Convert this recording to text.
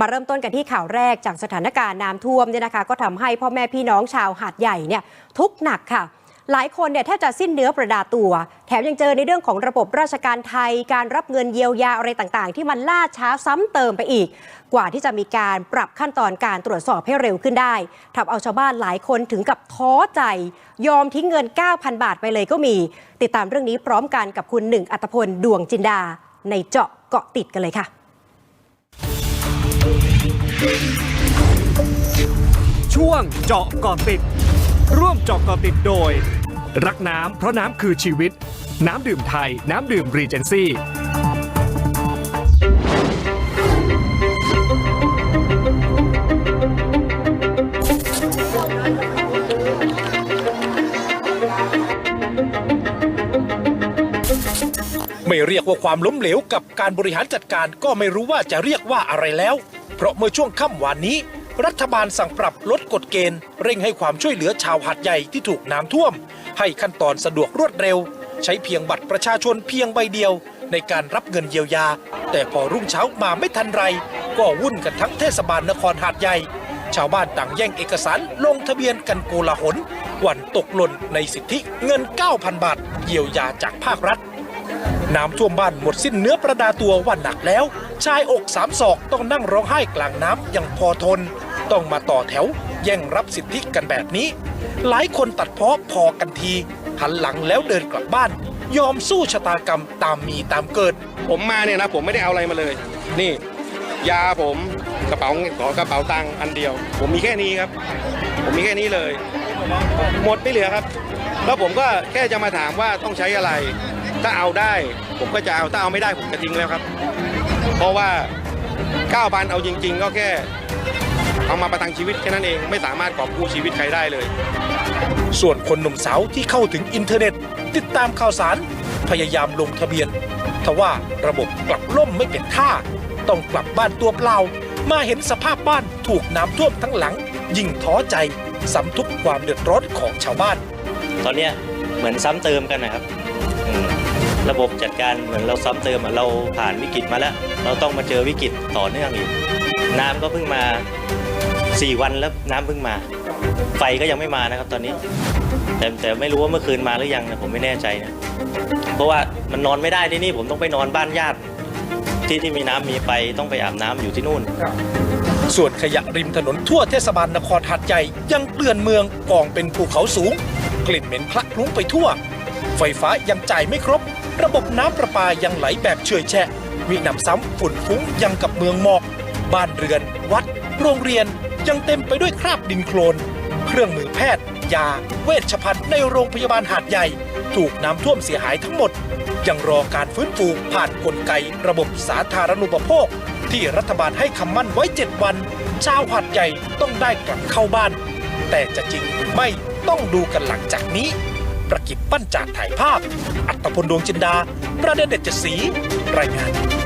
มาเริ่มต้นกันที่ข่าวแรกจากสถานการณ์น้ำท่วมเนี่ยนะคะ ก็ทำให้พ่อแม่พี่น้องชาวหาดใหญ่เนี่ยทุกข์หนักค่ะ หลายคนเนี่ยแทบจะสิ้นเนื้อประดาตัว แถมยังเจอในเรื่องของระบบราชการไทย การรับเงินเยียวยาอะไรต่างๆ ที่มันล่าช้าซ้ำเติมไปอีก กว่าที่จะมีการปรับขั้นตอนการตรวจสอบให้เร็วขึ้นได้ทำเอาชาวบ้านหลายคนถึงกับท้อใจ ยอมทิ้งเงิน 9,000 บาทไปเลยก็มี ติดตามเรื่องนี้พร้อมกันกับคุณหนึ่งอัตพลดวงจินดา ในเจาะเกาะติดกันเลยค่ะ ช่วงเจาะเกาะติด ร่วมเจาะเกาะติดโดย รักน้ำเพราะน้ำคือชีวิต น้ำดื่มไทย น้ำดื่มรีเจนซี่ เรียกว่าความล้มเหลวกับการบริหารจัดการก็ไม่รู้ว่าจะเรียกว่าอะไรแล้ว เพราะเมื่อช่วงค่ำวานนี้ รัฐบาลสั่งปรับลดกฎเกณฑ์ เร่งให้ความช่วยเหลือชาวหาดใหญ่ที่ถูกน้ำท่วม ให้ขั้นตอนสะดวกรวดเร็ว ใช้เพียงบัตรประชาชนเพียงใบเดียว ในการรับเงินเยียวยา แต่พอรุ่งเช้ามาไม่ทันไร ก็วุ่นกันทั้งเทศบาลนครหาดใหญ่ ชาวบ้านต่างแย่งเอกสารลงทะเบียนกันโกลาหลวันตกหล่นในสิทธิเงิน 9,000 บาท เยียวยาจากภาครัฐ น้ำท่วมบ้านหมดสิ้นเนื้อประดาตัววันหนักแล้ว ชายอกสามศอกต้องนั่งร้องไห้กลางน้ำอย่างพอทน ต้องมาต่อแถว แย่งรับสิทธิกันแบบนี้ หลายคนตัดเพ้อพอกันที หันหลังแล้วเดินกลับบ้าน ยอมสู้ชะตากรรมตามมีตามเกิด ผมมาเนี่ยนะผมไม่ได้เอาอะไรมาเลย นี่ ยาผมกระเป๋าขอกระเป๋าตังค์อันเดียว ผมมีแค่นี้ครับ ผมมีแค่นี้เลย หมดไม่เหลือครับ แล้วผมก็แค่จะมาถามว่าต้องใช้อะไร ถ้าเอาได้ผมก็จะเอาถ้าเอาไม่ได้ผมจะทิ้งแล้วครับ เพราะว่า9,000เอาจริง ๆ ก็แค่เอามาประทังชีวิตแค่นั้นเองไม่สามารถกอบกู้ชีวิตใครได้เลย ส่วนคนหนุ่มสาวที่เข้าถึงอินเทอร์เน็ต ติดตามข่าวสารพยายามลงทะเบียนทว่าระบบกลับล่มไม่เป็นท่า ต้องกลับบ้านตัวเปล่า มาเห็นสภาพบ้านถูกน้ำท่วมทั้งหลัง ยิ่งท้อใจสำทุกความเดือดร้อนของชาวบ้าน ตอนเนี้ยเหมือนซ้ำเติมกันนะครับอืม ระบบจัดการเหมือนเราซ้ำเติมเราผ่านวิกฤตมาแล้ว เราต้องมาเจอวิกฤตต่อเนื่องอีกน้ำก็เพิ่งมา 4 วันแล้วน้ำเพิ่งมา ไฟก็ยังไม่มานะครับตอนนี้ แต่แต่ไม่รู้ว่าเมื่อคืนมาหรือยังนะผมไม่แน่ใจนะเพราะว่ามันนอนไม่ได้ที่นี่ผมต้องไปนอนบ้านญาติ ที่ที่มีน้ำมีไฟต้องไปอาบน้ำอยู่ที่นู่นส่วนขยะริมถนนทั่วเทศบาลนครหาดใหญ่ยังเกลื่อนเมืองกองเป็นภูเขาสูง กลิ่นเหม็นคละคลุ้งไปทั่ว ไฟฟ้ายังจ่ายไม่ครบ ระบบน้ำประปายังไหลแบบเฉอยแฉะมีหนำซ้ำฝุ่นฟุ้งยังกับเมืองหมอก บ้านเรือน วัด โรงเรียนยังเต็มไปด้วยคราบดินโคลน เครื่องมือแพทย์ ยา เวชภัณฑ์ในโรงพยาบาลหาดใหญ่ ถูกน้ำท่วมเสียหายทั้งหมด ยังรอการฟื้นฟูผ่านกลไกระบบสาธารณูปโภค ที่รัฐบาลให้คำมั่นไว้ 7 วัน ชาวหาดใหญ่ต้องได้กลับเข้าบ้าน แต่จะจริงหรือไม่ต้องดูกันหลังจากนี้ ประกิจปั้นจากถ่ายภาพ อัตพลดวงจินดา ประเด็นเด็ดเจ็ดสี รายงาน